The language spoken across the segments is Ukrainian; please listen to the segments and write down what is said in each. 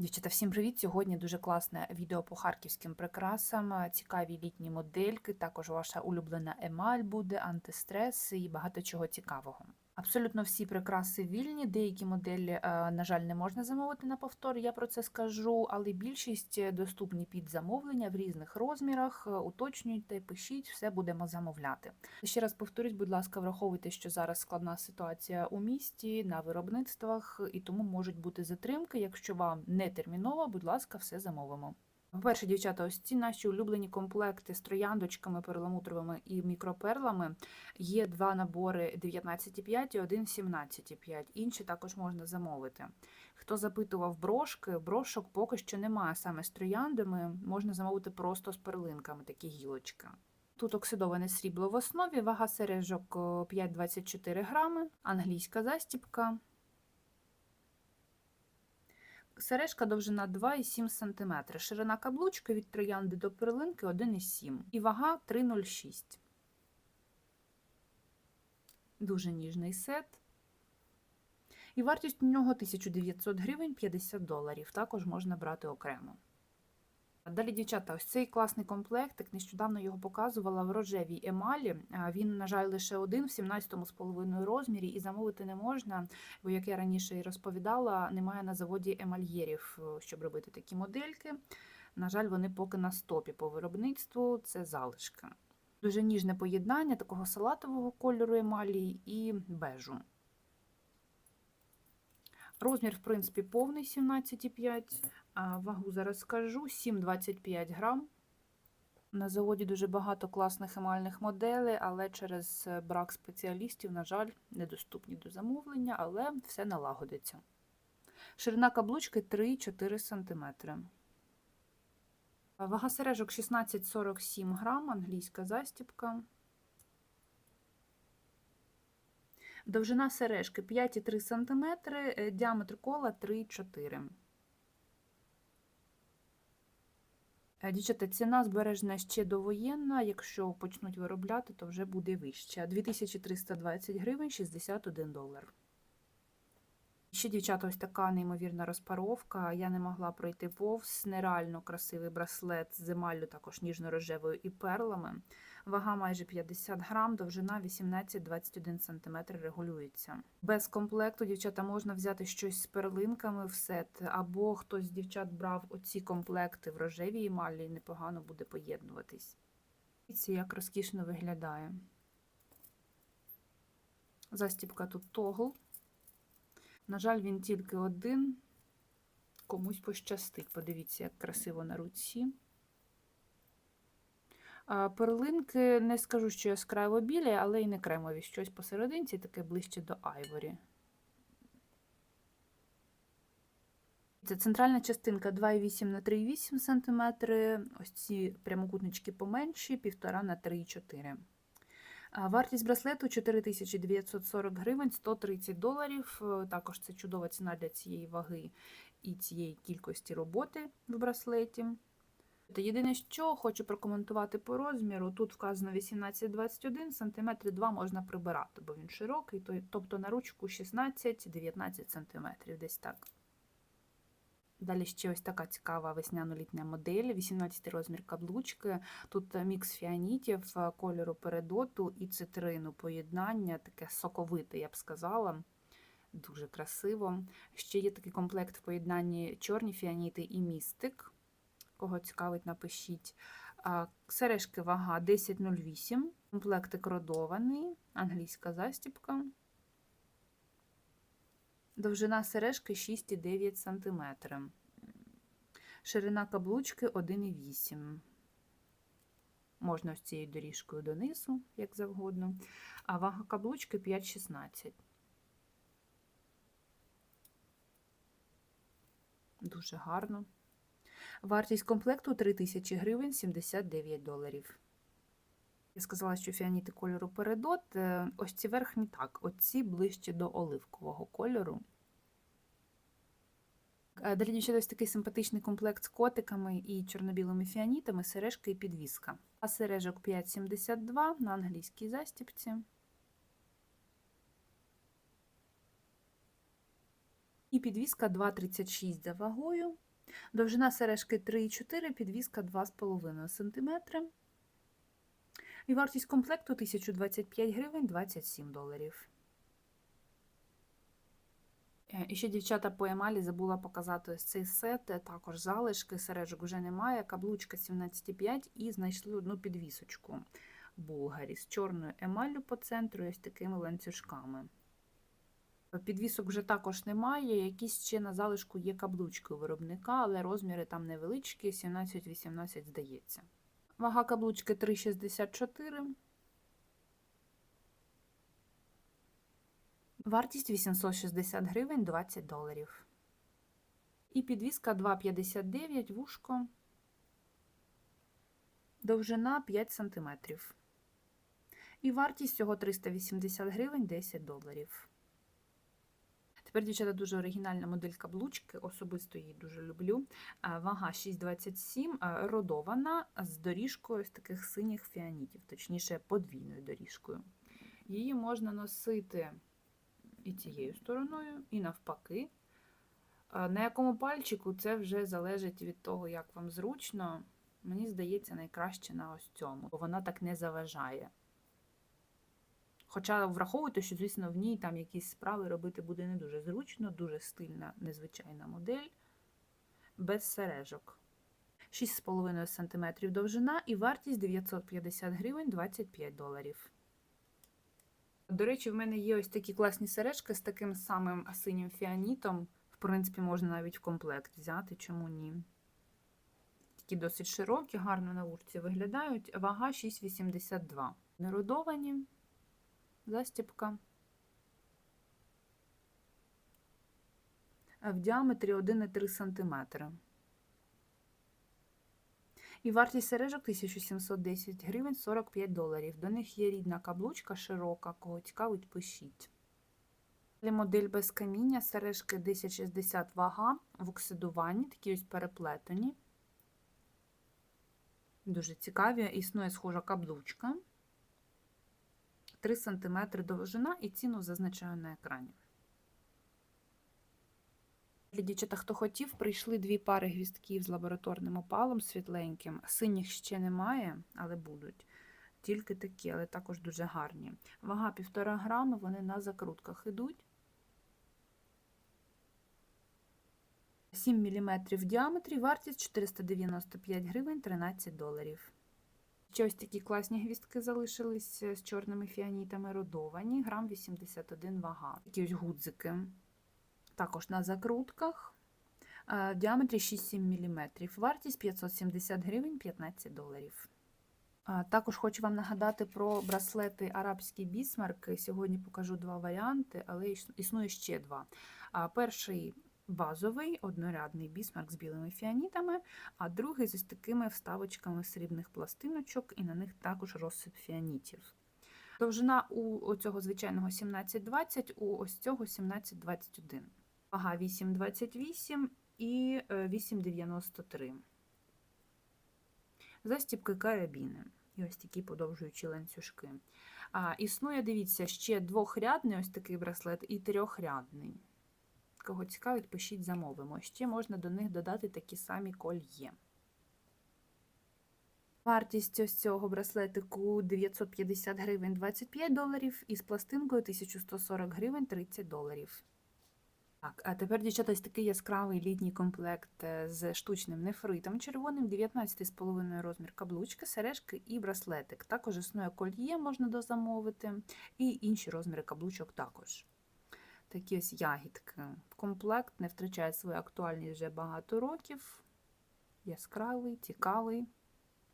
Дівчата, всім привіт! Сьогодні дуже класне відео по харківським прикрасам, цікаві літні модельки, також ваша улюблена емаль буде, антистрес і багато чого цікавого. Абсолютно всі прикраси вільні, деякі моделі, е, на жаль, не можна замовити на повтор, я про це скажу, але більшість е, доступні під замовлення в різних розмірах. Е, Уточнюйте, пишіть, все будемо замовляти. Ще раз повторюсь, будь ласка, враховуйте, що зараз складна ситуація у місті на виробництвах, і тому можуть бути затримки. Якщо вам не терміново, будь ласка, все замовимо. По-перше, дівчата, ось ці наші улюблені комплекти з трояндочками перламутровими і мікроперлами. Є два набори 19,5 і один 17,5. Інші також можна замовити. Хто запитував брошки, брошок поки що немає саме з трояндами, можна замовити просто з перлинками, такі гілочки. Тут оксидоване срібло в основі, вага сережок 5,24 грами, англійська застіпка. Сережка довжина 2,7 см, ширина каблучки від троянди до перлинки 1,7 і вага 3,06. Дуже ніжний сет. І вартість у нього 1900 гривень 50 доларів. Також можна брати окремо. Далі, дівчата, ось цей класний комплектик. Нещодавно його показувала в рожевій емалі. Він, на жаль, лише один в 17,5 розмірі, і замовити не можна, бо, як я раніше і розповідала, немає на заводі емальєрів, е, щоб робити такі модельки. На жаль, вони поки на стопі по виробництву це залишки. Дуже ніжне поєднання такого салатового кольору емалі і бежу. Розмір, в принципі, повний 17,5. Вагу зараз скажу 7,25 грам. На заводі дуже багато класних емальних моделей, але через брак спеціалістів, на жаль, недоступні до замовлення, але все налагодиться. Ширина каблучки 3-4 см. Вага сережок 16,47 грам, англійська застіпка. Довжина сережки 5,3 см, е, діаметр кола 3,4 Е, Дівчата, ціна збережена ще довоєнна. Якщо почнуть виробляти, то вже буде вища. 2320 гривень 61 долар. Ще, дівчата, ось така неймовірна розпаровка. Я не могла пройти повз. Нереально красивий браслет з емаллю, також ніжно-рожевою і перлами. Вага майже 50 грам, довжина 18-21 см регулюється. Без комплекту, дівчата, можна взяти щось з перлинками в сет, або хтось з дівчат брав оці комплекти в рожевій емалі і непогано буде поєднуватись. Дивіться, як розкішно виглядає. Застіпка тут тогл. На жаль, він тільки один. Комусь пощастить. Подивіться, як красиво на руці. Перлинки не скажу, що яскраво білі, але й не кремові. Щось посерединці, таке ближче до айворі. Це центральна частинка 2,8 на 3,8 см. Ось ці прямокутнички поменші, 1,5 на 3,4 Вартість браслету 4940 гривень, 130 доларів. Також це чудова ціна для цієї ваги і цієї кількості роботи в браслеті. Єдине, що хочу прокоментувати по розміру, тут вказано 18-21 см 2 можна прибирати, бо він широкий, тобто на ручку 16-19 см, десь так. Далі ще ось така цікава весняно-літня модель, 18 розмір каблучки. Тут мікс фіанітів, кольору передоту і цитрину поєднання, таке соковите, я б сказала. Дуже красиво. Ще є такий комплект в поєднанні чорні фіаніти і містик. Кого цікавить, напишіть. Сережки вага 10,08, комплектик родований, англійська застіпка. Довжина сережки 6,9 см. Ширина каблучки 1,8 Можна ось цією доріжкою донизу, як завгодно. А вага каблучки 5,16. Дуже гарно. Вартість комплекту 3000 гривень 79 доларів. Я сказала, що фіаніти кольору передот. Е, ось ці верхні так, оці ближче до оливкового кольору. Е, далі дівчата ось такий симпатичний комплект з котиками і чорно-білими фіанітами, сережка і підвіска. А сережок 5,72 на англійській застіпці. І підвіска 2,36 за вагою. Довжина сережки 3,4, підвіска 2,5 см. І вартість комплекту 1025 гривень 27 доларів. Е, І ще дівчата по емалі забула показати ось цей сет, е, також залишки, сережок вже немає, каблучка 17,5 і знайшли одну підвісочку Булгарі з чорною емаллю по центру і ось такими ланцюжками. Підвісок вже також немає, якісь ще на залишку є каблучки у виробника, але розміри там невеличкі, 17-18 здається. Вага каблучки 3,64. Вартість 860 гривень 20 доларів. І підвіска 2,59 вушко. Довжина 5 см. І вартість всього 380 гривень 10 доларів. Тепер, дівчата, дуже оригінальна модель каблучки, особисто її дуже люблю. Вага 6,27, родована з доріжкою з таких синіх фіанітів, точніше, подвійною доріжкою. Її можна носити і цією стороною, і навпаки. На якому пальчику це вже залежить від того, як вам зручно. Мені здається, найкраще на ось цьому, бо вона так не заважає. Хоча враховуйте, що, звісно, в ній там якісь справи робити буде не дуже зручно, дуже стильна, незвичайна модель, без сережок. 6,5 см довжина і вартість 950 гривень 25 доларів. До речі, в мене є ось такі класні сережки з таким самим синім фіанітом. В принципі, можна навіть в комплект взяти, чому ні. Такі досить широкі, гарно на вушці виглядають. Вага 6,82. Народовані застіпка. В діаметрі 1,3 см. І вартість сережок 1710 гривень 45 доларів. До них є рідна каблучка широка, кого цікавить, пишіть. Далі модель без каміння, сережки 1060 вага в оксидуванні, такі ось переплетені. Дуже цікаві, існує схожа каблучка. 3 см довжина і ціну зазначаю на екрані. Для дівчата, хто хотів, прийшли дві пари гвістків з лабораторним опалом світленьким. Синіх ще немає, але будуть. Тільки такі, але також дуже гарні. Вага 1,5 грами, вони на закрутках йдуть. 7 мм в діаметрі, вартість 495 гривень 13 доларів. Ще ось такі класні гвістки залишились з чорними фіанітами родовані, грам 81 вага. Такі ось гудзики. Також на закрутках. В діаметрі 6-7 мм. Вартість 570 гривень 15 доларів. Також хочу вам нагадати про браслети арабські бісмарки. Сьогодні покажу два варіанти, але існує ще два. Перший базовий однорядний бісмарк з білими фіанітами, а другий з ось такими вставочками срібних пластиночок, і на них також розсип фіанітів. Довжина у цього звичайного 17,20, у ось цього 17,21. Вага 8,28 і 8,93. Застіпки карабіни. І ось такі подовжуючі ланцюжки. А, Існує, дивіться, ще двохрядний ось такий браслет і трьохрядний. Кого цікавить, пишіть замовимо. Ще можна до них додати такі самі кольє. Вартість ось цього браслетику 950 гривень 25 доларів і з пластинкою 1140 гривень 30 доларів. Так, а тепер, дівчата, ось такий яскравий літній комплект з штучним нефритом червоним, 19,5 розмір каблучки, сережки і браслетик. Також існує кольє, можна дозамовити, і інші розміри каблучок також. Такі ось ягідки. Комплект не втрачає свою актуальність вже багато років. Яскравий, цікавий.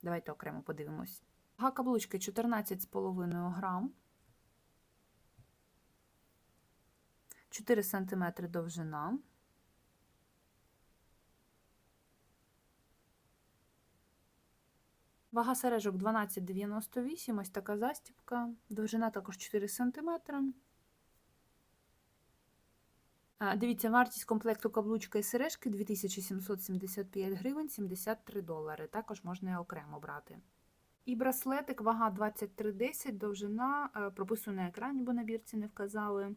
Давайте окремо подивимось. Вага каблучки 14,5 грам. 4 см довжина. Вага сережок 12,98, ось така застібка. Довжина також 4 см. Дивіться, вартість комплекту каблучка і сережки 2775 гривень 73 долари. Також можна окремо брати. І браслетик, вага 23,10, довжина, е, прописую на екрані, бо на бірці не вказали.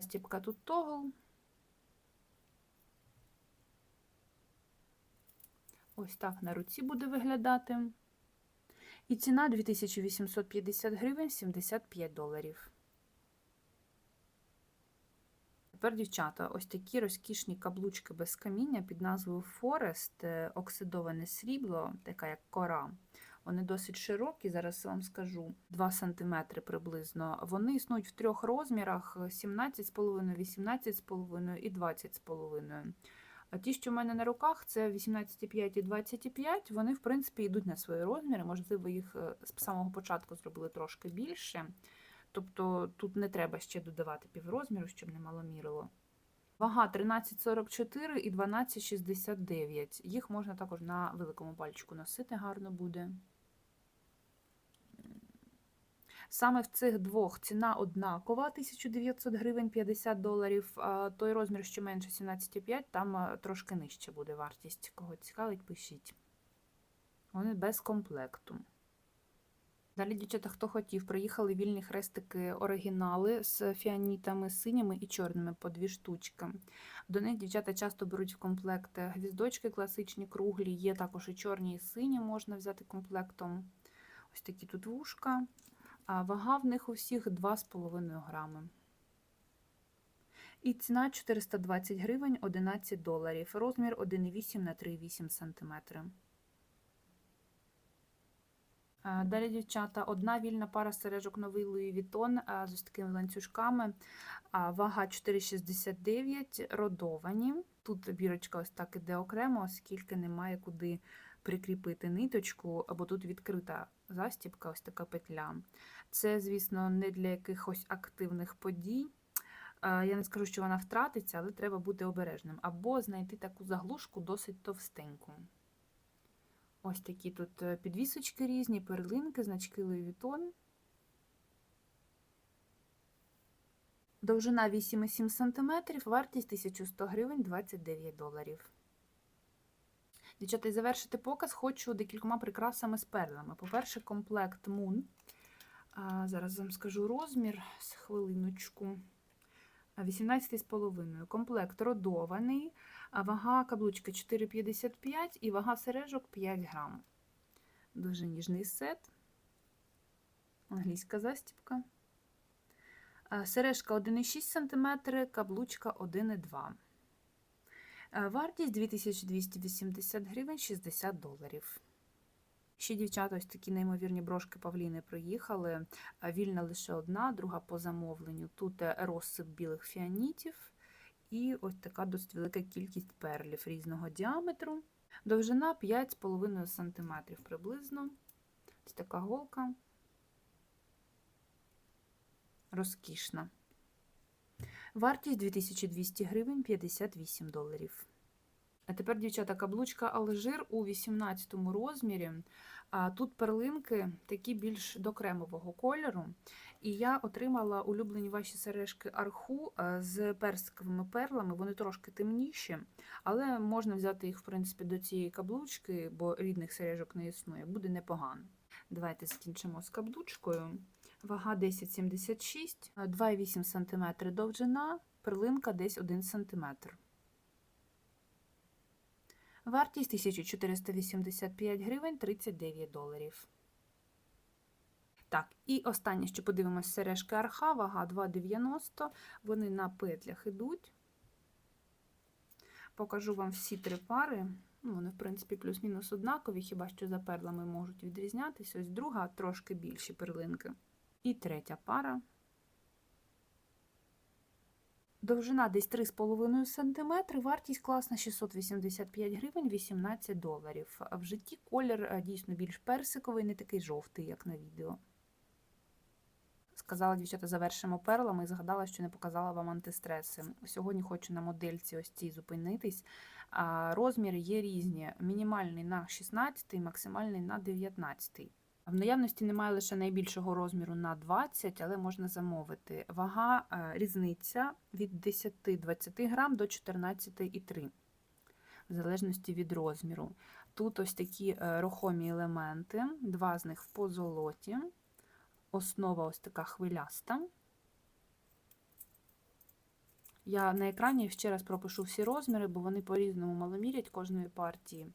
Стіпка тут тогл. Ось так на руці буде виглядати. І ціна 2850 гривень 75 доларів. Тепер, дівчата, ось такі розкішні каблучки без каміння під назвою Forest, е, оксидоване срібло, така як кора. Вони досить широкі, зараз вам скажу 2 см приблизно. Вони існують в трьох розмірах: 17,5, 18,5 і 20,5. А ті, що в мене на руках, це 18,5 і 25, вони, в принципі, йдуть на свої розміри. Можливо, їх е, з самого початку зробили трошки більше. Тобто тут не треба ще додавати піврозміру, щоб не маломірило. Вага 13,44 і 12,69. Їх можна також на великому пальчику носити, гарно буде. Саме в цих двох ціна однакова 1900 гривень 50 доларів. А той розмір, що менше 17,5, там трошки нижче буде вартість. Кого цікавить, пишіть. Вони без комплекту. Далі, дівчата, хто хотів, приїхали вільні хрестики оригінали з фіанітами синіми і чорними по дві штучки. До них дівчата часто беруть в комплект гвіздочки класичні, круглі, є також і чорні, і сині можна взяти комплектом. Ось такі тут вушка. А вага в них у всіх 2,5 грами. І ціна 420 гривень 11 доларів. Розмір 1,8 на 3,8 см. А, Далі, дівчата, одна вільна пара сережок новий Louis Vuitton а, з ось такими ланцюжками. Вага 4,69, родовані. Тут бірочка ось так іде окремо, оскільки немає куди прикріпити ниточку, або тут відкрита застібка, ось така петля. Це, звісно, не для якихось активних подій. Я не скажу, що вона втратиться, але треба бути обережним. Або знайти таку заглушку досить товстеньку. Ось такі тут е, підвісочки різні, перлинки, значки Louis Vuitton. Довжина 8,7 см, вартість 1100 гривень 29 доларів. Дівчата, і завершити показ хочу декількома прикрасами з перлами. По-перше, комплект Moon. А, Зараз вам скажу розмір з хвилиночку. 18,5. Комплект родований, вага каблучки 4,55 і вага сережок 5 грам. Дуже ніжний сет. Англійська застібка. Сережка 1,6 см, каблучка 1,2 Е, Вартість 2280 гривень 60 доларів. Ще дівчата, ось такі неймовірні брошки Павліни приїхали. Вільна лише одна, друга по замовленню. Тут е, розсип білих фіанітів і ось така досить велика кількість перлів різного діаметру. Довжина 5,5 см приблизно. Ось така голка. Розкішна. Вартість 2200 гривень 58 доларів. А тепер, дівчата, каблучка Алжир у 18 розмірі. А Тут перлинки такі більш до кремового кольору. І я отримала улюблені ваші сережки арху е, з персиковими перлами. Вони трошки темніші, але можна взяти їх, в принципі, до цієї каблучки, бо рідних сережок не існує, буде непогано. Давайте закінчимо з каблучкою. Вага 10,76, 2,8 см довжина, перлинка десь 1 см. Вартість 1485 гривень 39 доларів. Так, і останнє, що подивимось, сережки арха, вага 2,90. Вони на петлях ідуть. Покажу вам всі три пари. Ну, Вони, в принципі, плюс-мінус однакові, хіба що за перлами можуть відрізнятися. Ось друга трошки більші перлинки. І третя пара. Довжина десь 3,5 см, вартість класна 685 гривень 18 доларів. В житті колір е, дійсно більш персиковий, не такий жовтий, як на відео. Сказала, дівчата, завершимо перлами і згадала, що не показала вам антистреси. Сьогодні хочу на модельці ось цій зупинитись. Розміри є різні: мінімальний на 16, максимальний на 19. В наявності немає лише найбільшого розміру на 20, але можна замовити. Вага е, різниця від 10-20 грам до 14,3, в залежності від розміру. Тут ось такі е, рухомі елементи, два з них в позолоті, основа ось така хвиляста. Я на екрані ще раз пропишу всі розміри, бо вони по-різному маломірять кожної партії.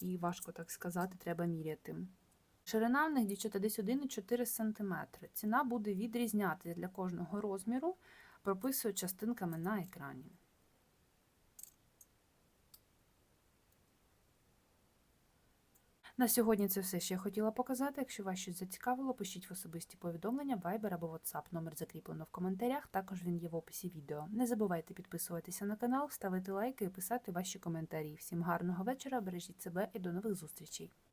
і важко так сказати, треба міряти. Ширина в них, дівчата, десь 1,4 см. Ціна буде відрізнятися для кожного розміру, прописую частинками на екрані. На сьогодні це все, що я хотіла показати. Якщо вас щось зацікавило, пишіть в особисті повідомлення, Viber або WhatsApp. Номер закріплено в коментарях, також він є в описі відео. Не забувайте підписуватися на канал, ставити лайки і писати ваші коментарі. Всім гарного вечора, бережіть себе і до нових зустрічей!